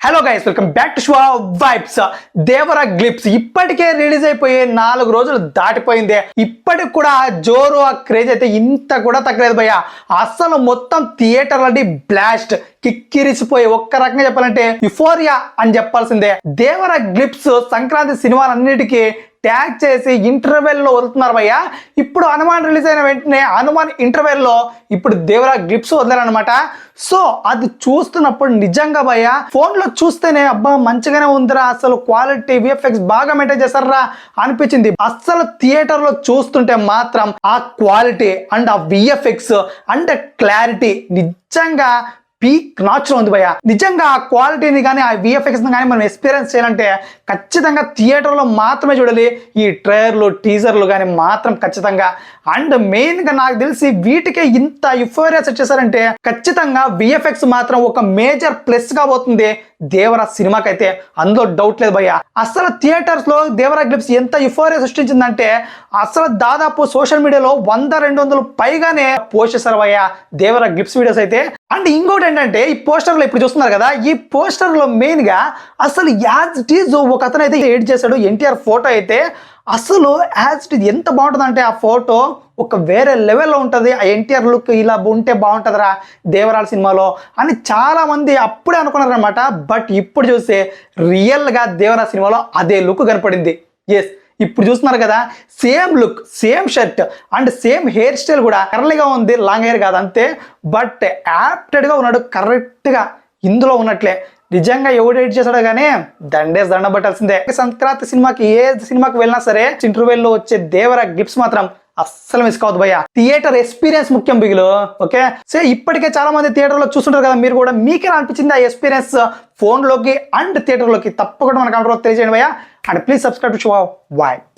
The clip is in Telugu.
Hello guys welcome back to show vibes Devara glimpse ఇప్పటికే రిలీజ్ అయిపోయి నాలుగు రోజులు దాటిపోయింది. ఇప్పటికి కూడా జోరు ఆ క్రేజ్ అయితే ఇంత కూడా తగ్గలేదు భయ్య. అసలు మొత్తం థియేటర్లని బ్లాస్ట్ కిక్కిరిసిపోయి ఒక్క రకంగా చెప్పాలంటే యుఫోరియా అని చెప్పాల్సిందే. దేవర గ్లిప్స్ సంక్రాంతి సినిమాలన్నిటికీ ట్యాగ్ చేసి ఇంటర్వెల్లో వదులుతున్నారు భయ్య. ఇప్పుడు హనుమాన్ రిలీజ్ అయిన వెంటనే హనుమాన్ ఇంటర్వెల్లో ఇప్పుడు దేవరా గ్లిప్స్ వదిలారనమాట సో అది చూస్తున్నప్పుడు నిజంగా భయ్య ఫోన్లో చూస్తేనే అబ్బా మంచిగానే ఉందిరా అసలు క్వాలిటీ విఎఫ్ఎక్స్ బాగా మెయింటైన్ చేస్తారా అనిపించింది. అస్సలు థియేటర్లో చూస్తుంటే మాత్రం ఆ క్వాలిటీ అండ్ ఆ విఎఫ్ఎక్స్ అండ్ క్లారిటీ నిజంగా పీక్ నాచ్ ఉంది భయ నిజంగా ఆ క్వాలిటీని కానీ ఆ విఎఫ్ఎక్స్ కానీ మనం ఎక్స్పీరియన్స్ చేయాలంటే ఖచ్చితంగా థియేటర్లో మాత్రమే చూడాలి. ఈ ట్రైలర్లు టీజర్లు కానీ మాత్రం ఖచ్చితంగా. అండ్ మెయిన్గా నాకు తెలిసి వీటికే ఇంత ఇఫోరియా సెట్ చేశారంటే ఖచ్చితంగా విఎఫ్ఎక్స్ మాత్రం ఒక మేజర్ ప్లస్గా పోతుంది. దేవరా సినిమాకైతే అందులో డౌట్ లేదు భయ్య. అసలు థియేటర్స్లో దేవరా గ్లిప్స్ ఎంత యుఫోరియా సృష్టించిందంటే అసలు దాదాపు సోషల్ మీడియాలో వంద రెండు వందలు పైగానే పోస్ట్ చేశారు భయ్య దేవరా గ్లిప్స్ వీడియోస్ అయితే. అండ్ ఇంకోటి ఏంటంటే ఈ పోస్టర్లో ఇప్పుడు చూస్తున్నారు కదా ఈ పోస్టర్లో మెయిన్గా అసలు యాజ్ ఇట్ ఈజ్ ఒక అతను అయితే ఎడిట్ చేశాడు ఎన్టీఆర్ ఫోటో అయితే అసలు యాజ్ ఇట్ ఈజ్ ఎంత బాగుంటుందంటే ఆ ఫోటో ఒక వేరే లెవెల్లో ఉంటుంది. ఆ ఎన్టీఆర్ లుక్ ఇలా ఉంటే బాగుంటుందిరా దేవరాల సినిమాలో అని చాలామంది అప్పుడే అనుకున్నారనమాట బట్ ఇప్పుడు చూస్తే రియల్గా దేవరా సినిమాలో అదే లుక్ కనపడింది. ఎస్ ఇప్పుడు చూస్తున్నారు కదా same look same shirt and same hair style కూడా కర్లీగా ఉంది లాంగ్ హెయిర్ కాదు అంతే. బట్ యాప్టెడ్గా ఉన్నాడు కరెక్ట్గా ఇందులో ఉన్నట్లే. నిజంగా ఎవడు ఎడిట్ చేశాడో కానీ దండేసి దండ పట్టాల్సిందే. సంక్రాంతి సినిమాకి ఏ సినిమాకి వెళ్ళినా సరే ఇంటర్వెల్లో వచ్చే దేవర గిఫ్ట్స్ మాత్రం అస్సలు మిస్ కావద్దు భయ్య. థియేటర్ ఎక్స్పీరియన్స్ ముఖ్యం బిగులు ఓకే? సో ఇప్పటికే చాలా మంది థియేటర్లో చూస్తుంటారు కదా మీరు కూడా మీకే అనిపించింది ఆ ఎక్స్పీరియన్స్? ఫోన్లోకి అండ్ థియేటర్లోకి తప్పకుండా మన కంట్రోల్ తెలియజేయండి భయ్య. And please subscribe to show వాయ్